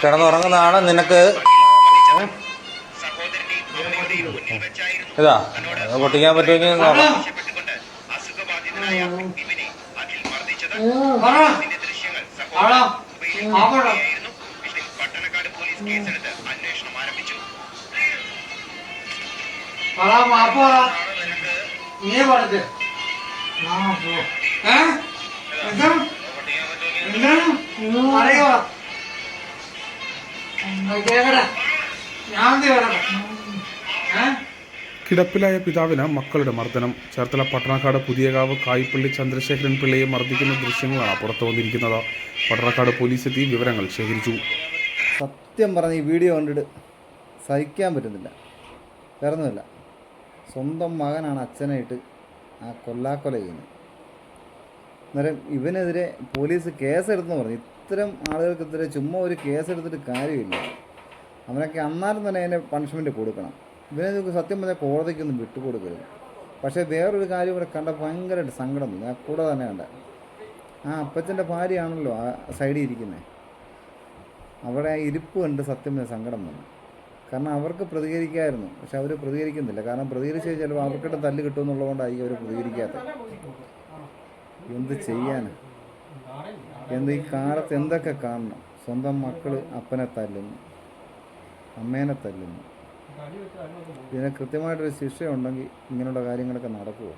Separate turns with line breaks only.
കിടന്നുറങ്ങുന്നതാണ് നിനക്ക് ഇതാ പൊട്ടിക്കാൻ പറ്റുമെങ്കിൽ നോക്കാം
പട്ടണക്കാട് പോലീസ് അന്വേഷണം ആരംഭിച്ചു
പറ മാപ്പ്
കിടപ്പിലായ പിതാവിന് മക്കളുടെ മർദ്ദനം. ചേർത്തല പട്ടണക്കാട് പുതിയകാവ് കായ്പള്ളി ചന്ദ്രശേഖരൻ പിള്ളയെ മർദ്ദിക്കുന്ന ദൃശ്യങ്ങളാണ് പുറത്തു വന്നിരിക്കുന്നത്. പട്ടണക്കാട് പോലീസ് എത്തി വിവരങ്ങൾ ശേഖരിച്ചു.
സത്യം പറഞ്ഞ ഈ വീഡിയോ കണ്ടിട്ട് സഹിക്കാൻ പറ്റുന്നില്ല. വേറൊന്നുമില്ല. സ്വന്തം മകനാണ് അച്ഛനായിട്ട് ആ കൊല്ലാക്കൊല ചെയ്യുന്നത്. അന്നേരം ഇവനെതിരെ പോലീസ് കേസെടുത്തെന്ന് പറഞ്ഞു. ഇത്തരം ആളുകൾക്കെതിരെ ചുമ്മാ ഒരു കേസെടുത്തിട്ട് കാര്യമില്ല. അവനൊക്കെ അന്നേരം തന്നെ അതിന് പണിഷ്മെന്റ് കൊടുക്കണം. ഇവനെ നമുക്ക് സത്യം പറഞ്ഞാൽ കോടതിക്കൊന്നും വിട്ടുകൊടുക്കരുത്. പക്ഷേ വേറൊരു കാര്യം ഇവിടെ കണ്ട ഭയങ്കരമായിട്ട് സങ്കടം ഞാൻ കൂടെ തന്നെ കണ്ട. ആ അപ്പച്ചന്റെ ഭാര്യയാണല്ലോ ആ സൈഡിൽ ഇരിക്കുന്നത് അവിടെ ആ ഇരിപ്പ് കണ്ട് സത്യം പറഞ്ഞാൽ സങ്കടം വന്നു കാരണം അവർക്ക് പ്രതികരിക്കായിരുന്നു. പക്ഷെ അവർ പ്രതികരിക്കുന്നില്ല. കാരണം പ്രതികരിച്ച് കഴിഞ്ഞാൽ അവർക്കിട്ട് തല്ല് കിട്ടുമെന്നുള്ളതുകൊണ്ടായിരിക്കും അവർ പ്രതികരിക്കാത്തത്. എന്ത് ചെയ്യാൻ എന്ത് ഈ കാലത്ത് എന്തൊക്കെ കാണണം? സ്വന്തം മക്കൾ അപ്പനെ തല്ലുന്നു. അമ്മേനെ തല്ലുന്നു. ഇതിന് കൃത്യമായിട്ടൊരു ശിക്ഷയുണ്ടെങ്കിൽ ഇങ്ങനെയുള്ള കാര്യങ്ങളൊക്കെ നടക്കുമോ